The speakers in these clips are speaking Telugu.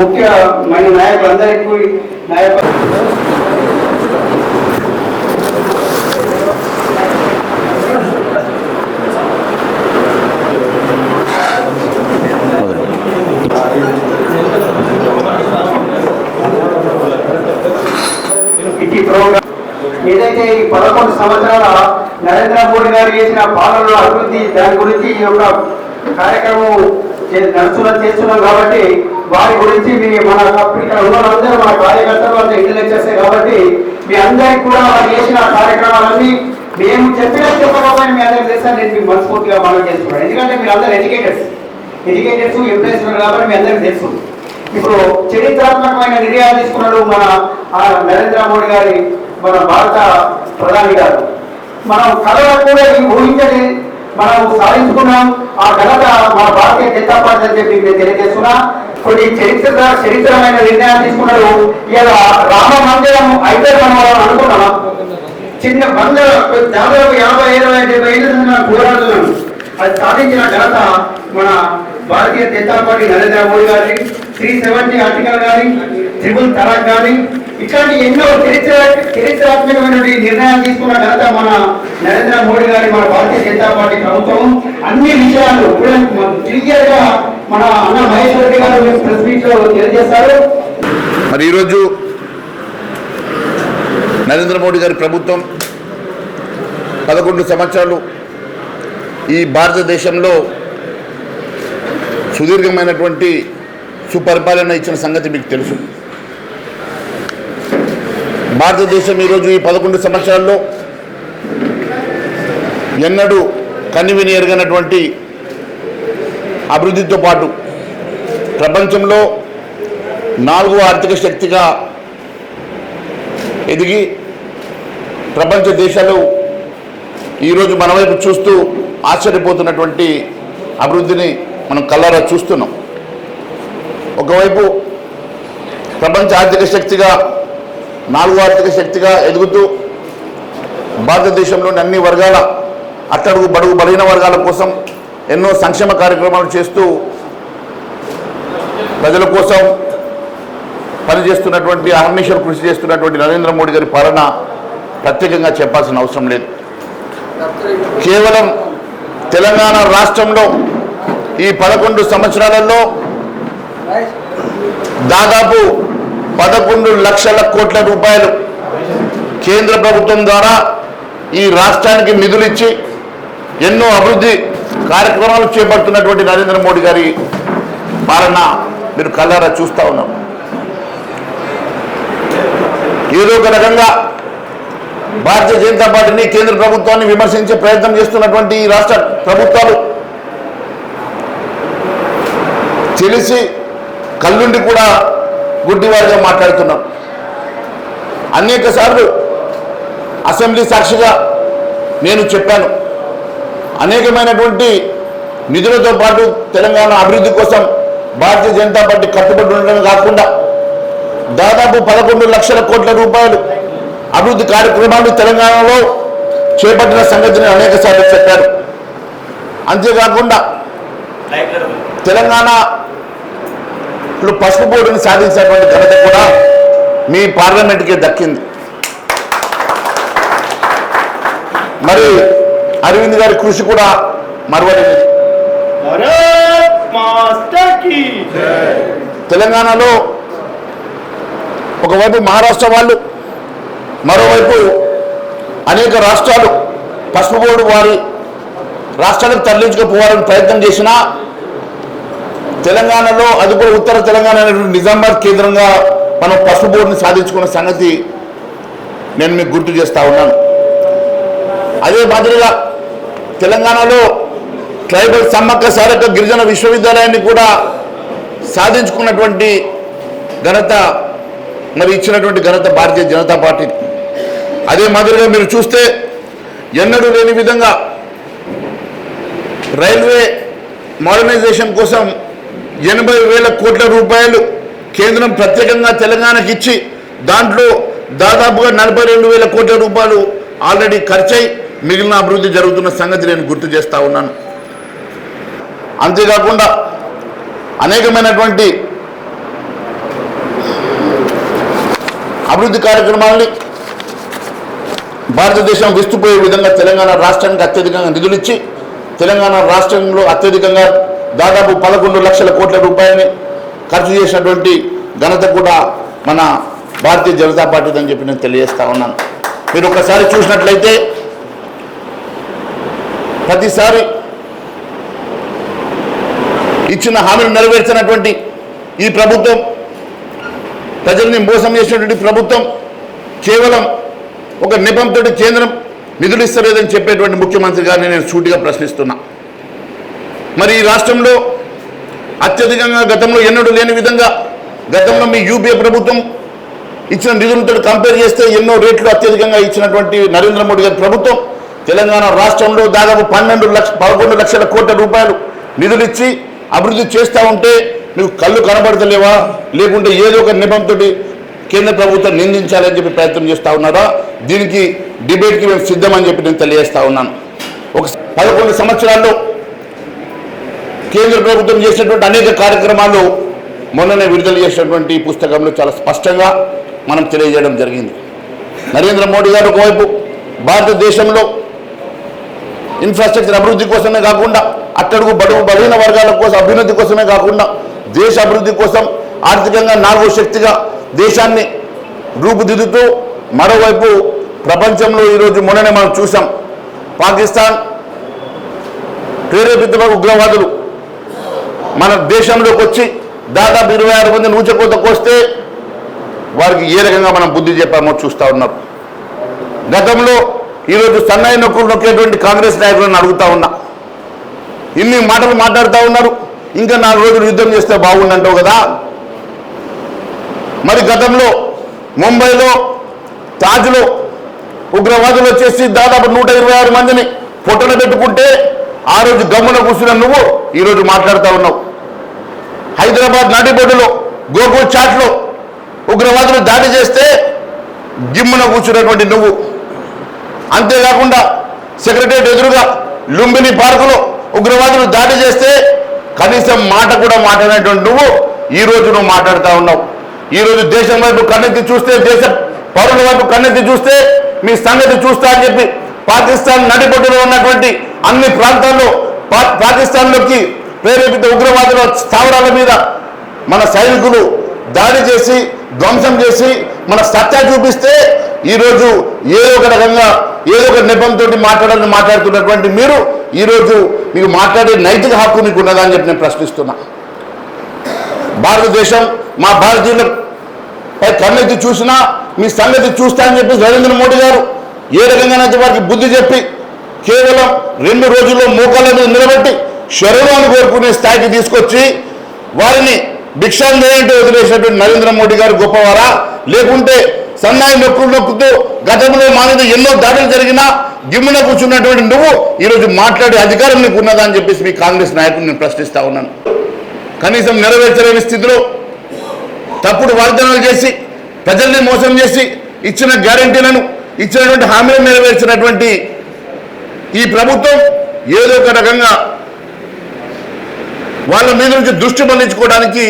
ముఖ్యమైన నాయకులందరికీ నాయకు ఏదైతే ఈ పదకొండు సంవత్సరాల నరేంద్ర మోడీ గారు చేసిన పాలనలో అభివృద్ధి దాని గురించి ఈ యొక్క కార్యక్రమం చే- చేస్తున్నాం కాబట్టి వారి గురించి మీ మన ఇక్కడ ఉన్న మన కార్యకర్తలు అంతా ఇంటలెక్చర్సే కాబట్టి మీ అందరికి కూడా వారు చేసిన కార్యక్రమాలన్నీ మేము చెప్పినా చెప్పకపోయినా మీ అందరికి తెలుసా నేను మీకు మనస్ఫూర్తిగా మనం చేస్తున్నాను. ఎందుకంటే మీరు అందరు ఎడ్యుకేటర్స్ ఎడ్యుకేటర్స్ ఎంప్లాయీస్ ఉన్నారు కాబట్టి మీ అందరికి తెలుసు. ఇప్పుడు చరిత్రాత్మకమైన నిర్ణయాలు తీసుకున్నాడు మన ఆ నరేంద్ర మోడీ గారి మన భారత ప్రధాని గారు. మనం కళ కూడా ఈ ఊహించని మనం సాధించుకున్నాం. ఆ ఘనత మన భారతీయ జనతా పార్టీ అని చెప్పి నేను తెలియజేస్తున్నా. కొన్ని చరిత్ర చరిత్రమైన నిర్ణయాలు తీసుకున్నాడు ఇలా రామ మందిరం అయితే మనం అనుకున్నాం. చిన్న వంద దాదాపు యాభై ఇరవై డెబ్బై ఐదు మనం పోరాడుతున్నాం అది సాధించిన ఘనత మన భారతీయ జనతా పార్టీ నరేంద్ర మోడీ గారి త్రీ సెవెంటీ ఆర్టికల్ కానీ ట్రిపుల్ తలాక్ కానీ ఇట్లాంటి ఎన్నో చరిత్ర చరిత్రాత్మకమైన నిర్ణయాలు తీసుకున్న ఘనత మన నరేంద్ర మోడీ గారి మన భారతీయ జనతా పార్టీ ప్రభుత్వం. అన్ని విషయాలు క్లియర్గా మన అన్న మహేష్ రెడ్డి గారు ప్రెస్ మీట్లో తెలియజేస్తారు. మరి ఈరోజు నరేంద్ర మోడీ గారి ప్రభుత్వం పదకొండు సంవత్సరాలు ఈ భారతదేశంలో సుదీర్ఘమైనటువంటి సుపరిపాలన ఇచ్చిన సంగతి మీకు తెలుసు. భారతదేశం ఈరోజు ఈ పదకొండు సంవత్సరాల్లో ఎన్నడూ కనివిని ఎరగనటువంటి అభివృద్ధితో పాటు ప్రపంచంలో నాలుగో ఆర్థిక శక్తిగా ఎదిగి ప్రపంచ దేశాలు ఈరోజు మన వైపు చూస్తూ ఆశ్చర్యపోతున్నటువంటి అభివృద్ధిని మనం కళ్ళారా చూస్తున్నాం. ఒకవైపు ప్రపంచ ఆర్థిక శక్తిగా నాలుగో ఆర్థిక శక్తిగా ఎదుగుతూ భారతదేశంలోని అన్ని వర్గాల అట్టడుగు బడుగు బలహీన వర్గాల కోసం ఎన్నో సంక్షేమ కార్యక్రమాలు చేస్తూ ప్రజల కోసం పనిచేస్తున్నటువంటి అహర్నిశలు కృషి చేస్తున్నటువంటి నరేంద్ర మోడీ గారి పాలన ప్రత్యేకంగా చెప్పాల్సిన అవసరం లేదు. కేవలం తెలంగాణ రాష్ట్రంలో ఈ పదకొండు సంవత్సరాలలో దాదాపు పదకొండు లక్షల కోట్ల రూపాయలు కేంద్ర ప్రభుత్వం ద్వారా ఈ రాష్ట్రానికి నిధులిచ్చి ఎన్నో అభివృద్ధి కార్యక్రమాలు చేపడుతున్నటువంటి నరేంద్ర మోడీ గారి పాలన మీరు కళ్ళారా చూస్తూ ఉన్నాం. ఏదో ఒక రకంగా భారతీయ జనతా పార్టీని కేంద్ర ప్రభుత్వాన్ని విమర్శించే ప్రయత్నం చేస్తున్నటువంటి ఈ రాష్ట్ర ప్రభుత్వాలు తెలిసి కళ్ళుండి కూడా గుడ్డివారిగా మాట్లాడుతున్నాం. అనేక సార్లు అసెంబ్లీ సాక్షిగా నేను చెప్పాను. అనేకమైనటువంటి నిధులతో పాటు తెలంగాణ అభివృద్ధి కోసం భారతీయ జనతా పార్టీ కట్టుబడి ఉండడం కాకుండా దాదాపు పదకొండు లక్షల కోట్ల రూపాయలు అభివృద్ధి కార్యక్రమాలు తెలంగాణలో చేపట్టిన సంగతిని అనేక సార్లు చెప్పారు. అంతేకాకుండా తెలంగాణలో ఇప్పుడు పసుపు బోర్డుని సాధించినటువంటి ఘనత కూడా మీ పార్లమెంట్కే దక్కింది. మరి అరవింద్ గారి కృషి కూడా మరవలేదు. తెలంగాణలో ఒకవైపు మహారాష్ట్ర వాళ్ళు మరోవైపు అనేక రాష్ట్రాలు పసుపు బోర్డు వారి రాష్ట్రాలకు తరలించుకుపోవాలని ప్రయత్నం చేసినా తెలంగాణలో అది కూడా ఉత్తర తెలంగాణ అనేటువంటి నిజామాబాద్ కేంద్రంగా మనం పసుపు బోర్డుని సాధించుకున్న సంగతి నేను మీకు గుర్తు చేస్తా ఉన్నాను. అదే మాదిరిగా తెలంగాణలో ట్రైబల్ సమ్మక్క సారక్క గిరిజన విశ్వవిద్యాలయాన్ని కూడా సాధించుకున్నటువంటి ఘనత మరి ఇచ్చినటువంటి ఘనత భారతీయ జనతా పార్టీ. అదే మాదిరిగా మీరు చూస్తే ఎన్నడూ లేని విధంగా రైల్వే మోడర్నైజేషన్ కోసం ఎనభై వేల కోట్ల రూపాయలు కేంద్రం ప్రత్యేకంగా తెలంగాణకి ఇచ్చి దాంట్లో దాదాపుగా నలభై రెండు వేల కోట్ల రూపాయలు ఆల్రెడీ ఖర్చయి మిగిలిన అభివృద్ధి జరుగుతున్న సంగతి నేను గుర్తు చేస్తూ ఉన్నాను. అంతేకాకుండా అనేకమైనటువంటి అభివృద్ధి కార్యక్రమాల్ని భారతదేశం విస్తుపోయే విధంగా తెలంగాణ రాష్ట్రానికి అత్యధికంగా నిధులు ఇచ్చి తెలంగాణ రాష్ట్రంలో అత్యధికంగా దాదాపు పదకొండు లక్షల కోట్ల రూపాయలని ఖర్చు చేసినటువంటి ఘనత కూడా మన భారతీయ జనతా పార్టీ అని చెప్పి నేను తెలియజేస్తా ఉన్నాను. మీరు ఒకసారి చూసినట్లయితే ప్రతిసారి ఇచ్చిన హామీలు నెరవేర్చినటువంటి ఈ ప్రభుత్వం ప్రజల్ని మోసం చేసినటువంటి ప్రభుత్వం కేవలం ఒక నిపంతో కేంద్రం నిధులు ఇస్తలేదని చెప్పేటువంటి ముఖ్యమంత్రి గారిని నేను సూటిగా ప్రశ్నిస్తున్నా. మరి ఈ రాష్ట్రంలో అత్యధికంగా గతంలో ఎన్నడూ లేని విధంగా గతంలో మీ యూపీఏ ప్రభుత్వం ఇచ్చిన నిధులతో కంపేర్ చేస్తే ఎన్నో రేట్లు అత్యధికంగా ఇచ్చినటువంటి నరేంద్ర మోడీ గారి ప్రభుత్వం. తెలంగాణ రాష్ట్రంలో దాదాపు పన్నెండు లక్ష పదకొండు లక్షల కోట్ల రూపాయలు నిధులు ఇచ్చి అభివృద్ధి చేస్తూ ఉంటే నువ్వు కళ్ళు కనబడతలేవా? లేకుంటే ఏదో ఒక నిబంధనతో కేంద్ర ప్రభుత్వం నిందించాలని చెప్పి ప్రయత్నం చేస్తూ ఉన్నారా? దీనికి డిబేట్కి మేము సిద్ధమని చెప్పి నేను తెలియజేస్తా ఉన్నాను. ఒక పదకొండు సంవత్సరాల్లో కేంద్ర ప్రభుత్వం చేసినటువంటి అనేక కార్యక్రమాలు మొన్ననే విడుదల చేసినటువంటి పుస్తకంలో చాలా స్పష్టంగా మనం తెలియజేయడం జరిగింది. నరేంద్ర మోడీ గారు ఒకవైపు భారతదేశంలో ఇన్ఫ్రాస్ట్రక్చర్ అభివృద్ధి కోసమే కాకుండా అట్టడుగు బడుగు బలహీన వర్గాల కోసం అభివృద్ధి కోసమే కాకుండా దేశ అభివృద్ధి కోసం ఆర్థికంగా నాలుగో శక్తిగా దేశాన్ని రూపుదిద్దుతూ మరోవైపు ప్రపంచంలో ఈరోజు మొన్ననే మనం చూసాం పాకిస్తాన్ ప్రేరేపిత ఉగ్రవాదులు మన దేశంలోకి వచ్చి దాదాపు ఇరవై ఆరు మంది నూచకోతకు వస్తే వారికి ఏ రకంగా మనం బుద్ధి చెప్పామో చూస్తూ ఉన్నాం గతంలో ఈరోజు సన్నాయి నొక్కులు నొక్కేటువంటి కాంగ్రెస్ నాయకులను అడుగుతా ఉన్నా. ఇన్ని మాటలు మాట్లాడుతూ ఉన్నారు. ఇంకా నాలుగు రోజులు యుద్ధం చేస్తే బాగుండంటావు కదా? మరి గతంలో ముంబైలో తాజ్లో ఉగ్రవాదులు వచ్చేసి దాదాపు నూట ఇరవై ఆరు మందిని పొట్టన పెట్టుకుంటే ఆ రోజు గమ్మున కూర్చున్న నువ్వు ఈరోజు మాట్లాడుతూ ఉన్నావు. హైదరాబాద్ నాటిబొడ్డులో గోకుల్ చాట్లో ఉగ్రవాదులు దాడి చేస్తే గిమ్మున కూర్చున్నటువంటి నువ్వు. అంతేకాకుండా సెక్రటరీ ఎదురుగా లుంబిని పార్కులో ఉగ్రవాదులు దాడి చేస్తే కనీసం మాట కూడా మాట్లాడినటువంటి నువ్వు ఈ రోజు నువ్వు మాట్లాడుతూ ఉన్నావు. ఈ రోజు దేశం వైపు కన్నెత్తి చూస్తే దేశ పౌరుల వైపు కన్నెత్తి చూస్తే మీ సంగతి చూస్తా అని చెప్పి పాకిస్తాన్ నడిబొడ్డులో ఉన్నటువంటి అన్ని ప్రాంతాల్లో పాకిస్తాన్లోకి ప్రేరేపిత ఉగ్రవాదుల స్థావరాల మీద మన సైనికులు దాడి చేసి ధ్వంసం చేసి మన సత్తా చూపిస్తే ఈరోజు ఏదో ఒక రకంగా ఏదో ఒక నెపంతో మాట్లాడాలని మాట్లాడుతున్నటువంటి మీరు ఈరోజు మీకు మాట్లాడే నైతిక హక్కు మీకు ఉన్నదా అని చెప్పి నేను ప్రశ్నిస్తున్నా. భారతదేశం మా భారతీయుల కన్నెత్తి చూసినా మీ సంగతి చూస్తా అని చెప్పి నరేంద్ర మోడీ గారు ఏ రకంగానైతే వారికి బుద్ధి చెప్పి కేవలం రెండు రోజుల్లో మోకాళ్ళ మీద నిలబెట్టి శరణాన్ని కోరుకునే స్థాయికి తీసుకొచ్చి వారిని భిక్షాందేయంటే వదిలేసినటువంటి నరేంద్ర మోడీ గారు గొప్పవారా? లేకుంటే సన్నాయి నొక్కులు నొక్కుతూ గతంలో మా మీద ఎన్నో దాడులు జరిగినా గిమ్మున కూర్చున్నటువంటి నువ్వు ఈరోజు మాట్లాడే అధికారం నీకు ఉన్నదా అని చెప్పేసి మీ కాంగ్రెస్ నాయకుడిని నేను ప్రశ్నిస్తా ఉన్నాను. కనీసం నెరవేర్చలేని స్థితిలో తప్పుడు వాగ్దానాలు చేసి ప్రజల్ని మోసం చేసి ఇచ్చిన గ్యారంటీలను ఇచ్చినటువంటి హామీలను నెరవేర్చినటువంటి ఈ ప్రభుత్వం ఏదో ఒక రకంగా వాళ్ళ మీద నుంచి దృష్టి మళ్ళించుకోవడానికి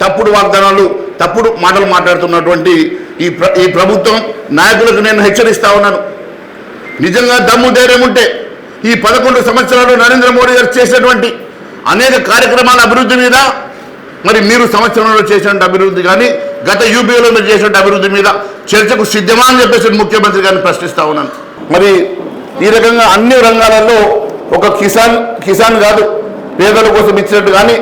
తప్పుడు వాగ్దానాలు తప్పుడు మాటలు మాట్లాడుతున్నటువంటి ఈ ప్ర ఈ ప్రభుత్వం నాయకులకు నేను హెచ్చరిస్తా ఉన్నాను. నిజంగా దమ్ము ధైర్యం ఉంటే ఈ పదకొండు సంవత్సరాలు నరేంద్ర మోడీ గారు చేసినటువంటి అనేక కార్యక్రమాల అభివృద్ధి మీద మరి మీరు సంవత్సరంలో చేసిన అభివృద్ధి కానీ గత యూపీఏలో మీరు చేసిన అభివృద్ధి మీద చర్చకు సిద్ధమా అని చెప్పేసి ముఖ్యమంత్రి గారిని ప్రశ్నిస్తా ఉన్నాను. మరి ఈ రకంగా అన్ని రంగాలలో ఒక కిసాన్ కిసాన్ కాదు పేదల కోసం ఇచ్చినట్టు కానీ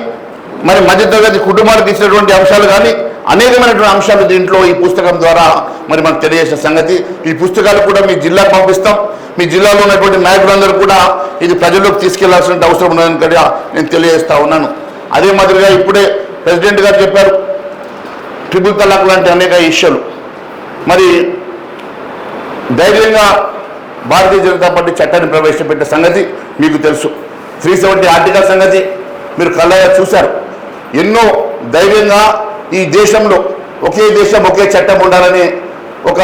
మరి మధ్యతరగతి కుటుంబాలకు ఇచ్చినటువంటి అంశాలు కానీ అనేకమైనటువంటి అంశాలు దీంట్లో ఈ పుస్తకం ద్వారా మరి మనకు తెలియజేసిన సంగతి. ఈ పుస్తకాలు కూడా మీ జిల్లాకు పంపిస్తాం. మీ జిల్లాలో ఉన్నటువంటి నాయకులందరూ కూడా ఇది ప్రజల్లోకి తీసుకెళ్ళాల్సిన అవసరం ఉన్నదని కూడా నేను తెలియజేస్తా ఉన్నాను. అదే మాదిరిగా ఇప్పుడే ప్రెసిడెంట్ గారు చెప్పారు ట్రిపుల్ తలాక్ లాంటి అనేక ఇష్యూలు. మరి ధైర్యంగా భారతీయ జనతా పార్టీ చట్టాన్ని ప్రవేశపెట్టిన సంగతి మీకు తెలుసు. త్రీ సెవెంటీ ఆర్టికల్ సంగతి మీరు కళ్ళగా చూశారు. ఎన్నో ధైర్యంగా ఈ దేశంలో ఒకే దేశం ఒకే చట్టం ఉండాలని ఒక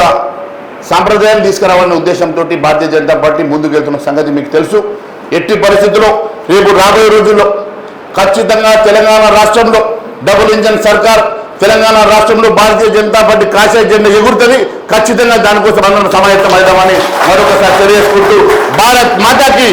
సాంప్రదాయం తీసుకురావాలనే ఉద్దేశంతో భారతీయ జనతా పార్టీ ముందుకు వెళ్తున్న సంగతి మీకు తెలుసు. ఎట్టి పరిస్థితుల్లో రేపు రాబోయే రోజుల్లో ఖచ్చితంగా తెలంగాణ రాష్ట్రంలో డబుల్ ఇంజన్ సర్కార్ తెలంగాణ రాష్ట్రంలో భారతీయ జనతా పార్టీ కాషాయ జెండా ఎగురుతుంది. ఖచ్చితంగా దానికోసం అందరం సమాయత్తమవుతామని మరొకసారి తెలియజేసుకుంటూ భారత్ మాతాకి.